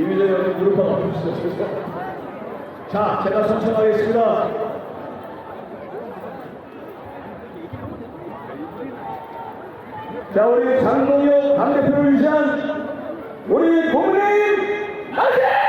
이미자 의원님 무릎 한번 주시죠. 자, 제가 선창하겠습니다. 자, 우리 장동혁 당대표를 위시한 우리 국민의힘 만세!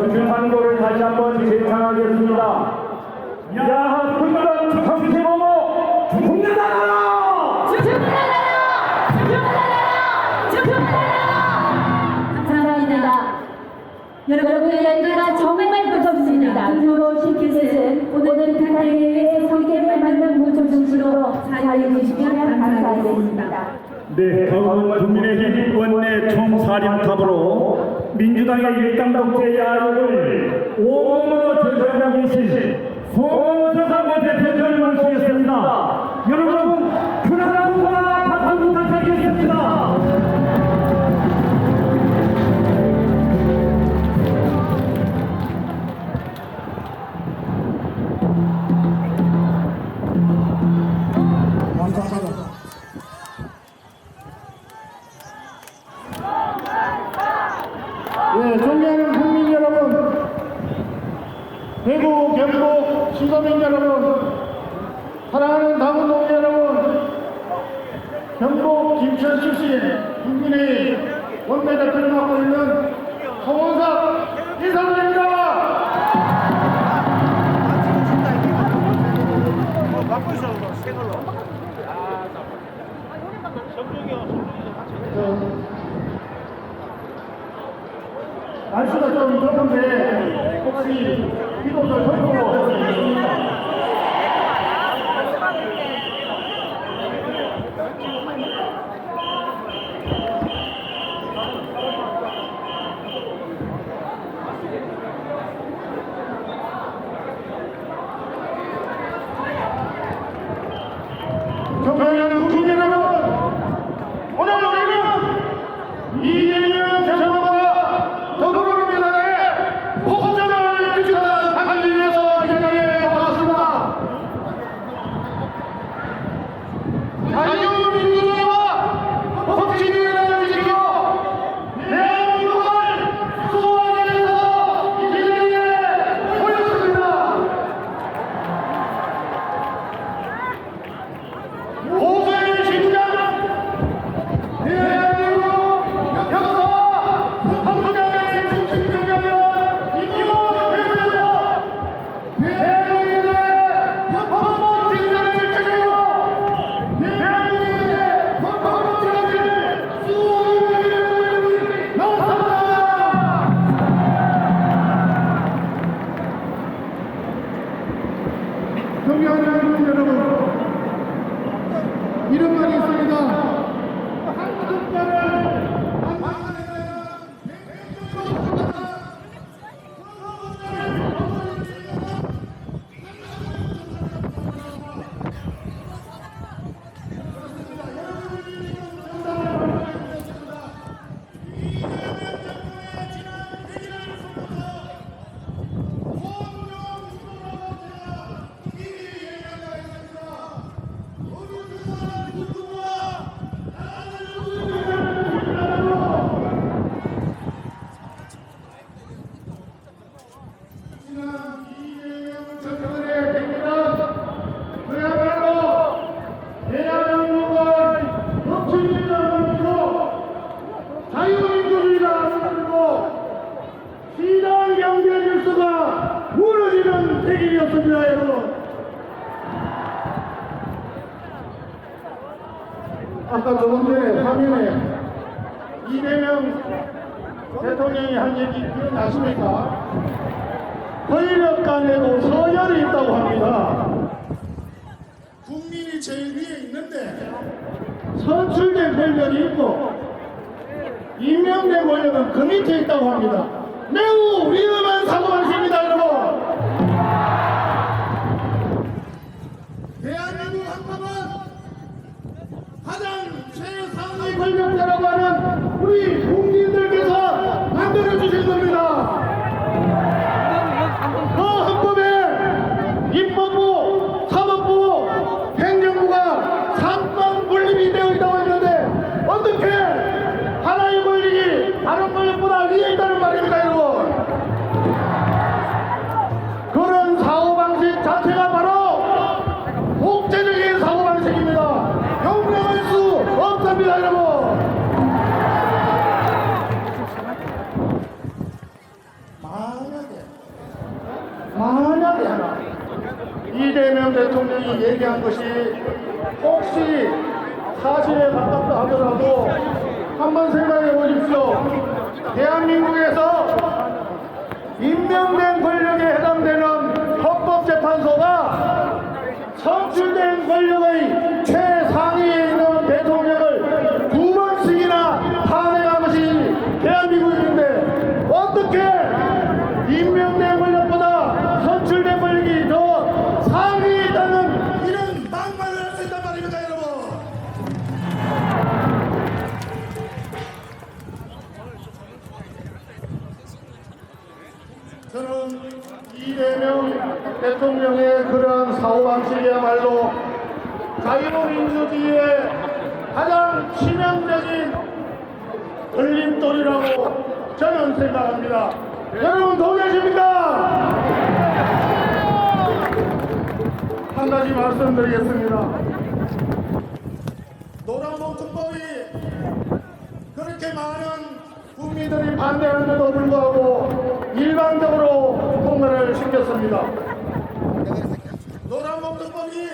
모아서 규탄도를 다시 한번 재창하겠습니다. 야, 군단 정치보모 죽는다! 감사합니다. 여러분의 열기가 정말 무섭습니다. 들어오신 것은 오늘 북한의 성격을 받는 무조 중심으로 자유해주시면 감사하겠습니다. 네, 다음은 국민의힘 원내 총사령탑으로 민주당의 일당 독재 야욕을 온몸으로 전달하고 계신 송서상 대표를 여러분, 사랑하는 당원동 여러분, 경북 김천 출신 국민의 원내대표를 맡고 있는 송원석 이사입니다 날씨가 좀 더운데 혹시 이곳을 선포로 있습니다. Thank you. 대통령이 한 얘기 기억나십니까? 권력 간에도 서열이 있다고 합니다. 국민이 제일 위에 있는데 선출된 권력이 있고 임명된 권력은 그 밑에 있다고 합니다. 매우 위험한 사고 방식입니다, 여러분. 대한민국 헌법은 가장 최상위 권력자라고 하는 우리 있다는 말입니까 여러분. 그런 사고방식 자체가 바로 독재적인 사고방식입니다. 용납할 수 없습니다 여러분. 만약에 만약에 하나 이재명 대통령이 얘기한 것이 혹시 사실에 가깝다 하더라도 한번 생각해 보십시오. 대한민국에서 임명된 권력 이재명 대통령의 그러한 사고방식이야말로 자유민주주의의 가장 치명적인 걸림돌이라고 저는 생각합니다. 여러분 동의하십니까? 한 가지 말씀드리겠습니다. 노란봉투법이 그렇게 많은 국민들이 반대하는데도 불구하고 일반적으로 통과를 시켰습니다. 노란봉투법이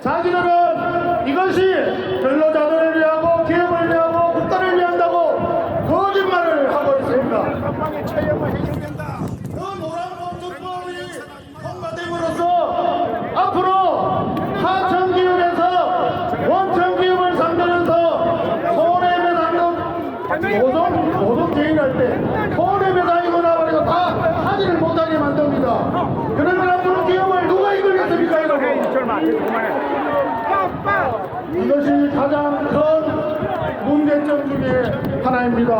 자기들은 이것이 근로자들을 위하고 기업을 위하고 국가를 위한다고 거짓말을 하고 있습니다. 그 노란봉투법이 통과됨으로써 앞으로 하천 기업에서 원천 기업을 상대로서 손해배상금 노동 노동쟁의할 때 손해배상이거나 말이고 다 하지를 못하게 만듭니다. 그러면 앞으로 기업을 누가 이끌겠습니까, 여러분? 이것이 가장 큰 문제점 중에 하나입니다.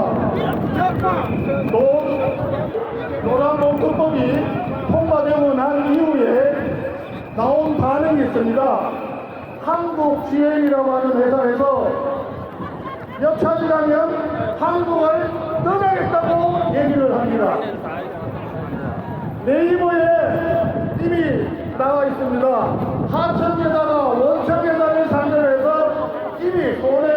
또 노란봉투법이 통과되고 난 이후에 나온 반응이 있습니다. 한국GM이라고 하는 회사에서 몇 차지라면 한국을 떠나겠다고 얘기를 합니다. 네이버에 이미 나와 있습니다. 하천계다가 원천계다를 상대로 해